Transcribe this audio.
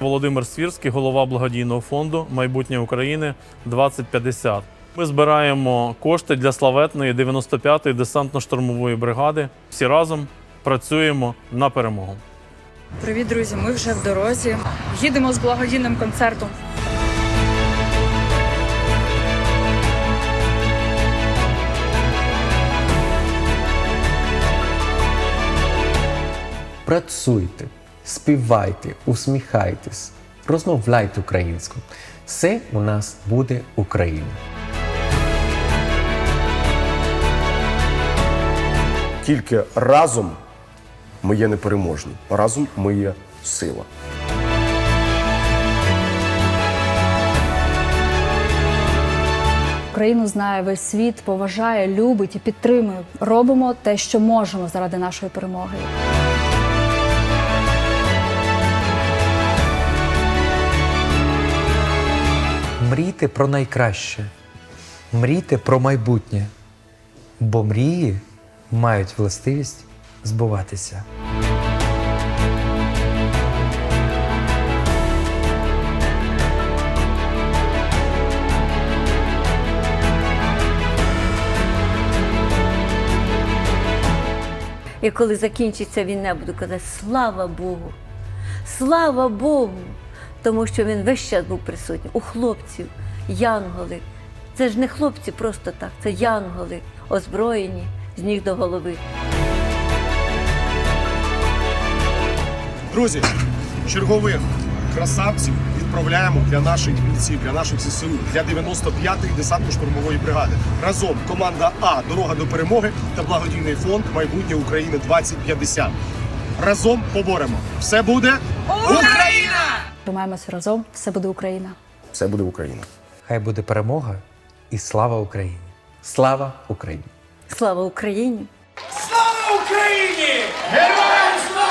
Володимир Свірський, голова благодійного фонду Майбутнє України 2050. Ми збираємо кошти для славетної 95-ї десантно-штурмової бригади. Всі разом працюємо на перемогу. Привіт, друзі! Ми вже в дорозі. Їдемо з благодійним концертом. Працюйте, співайте, усміхайтесь, розмовляйте українською. Все у нас буде Україна. Тільки разом ми є непереможні. Разом ми є сила. Україну знає весь світ, поважає, любить і підтримує. Робимо те, що можемо заради нашої перемоги. Мрійте про найкраще, мрійте про майбутнє, бо мрії мають властивість збуватися. І коли закінчиться війна, буду казати слава Богу! Слава Богу! Тому що він весь час був присутній у хлопців, янголи. Це ж не хлопці просто так, це янголи, озброєні з ніг до голови. Друзі, чергових красавців відправляємо для наших бійців, для наших ЗСУ, для 95-ї десантно-штурмової бригади. Разом команда А Дорога до перемоги та благодійний фонд Майбутнє України 2050. Разом поборемо. Все буде Тримаємося разом, все буде Україна. все буде Україна. Хай буде перемога і слава Україні! Слава Україні! Слава Україні! Слава Україні! Героям слава!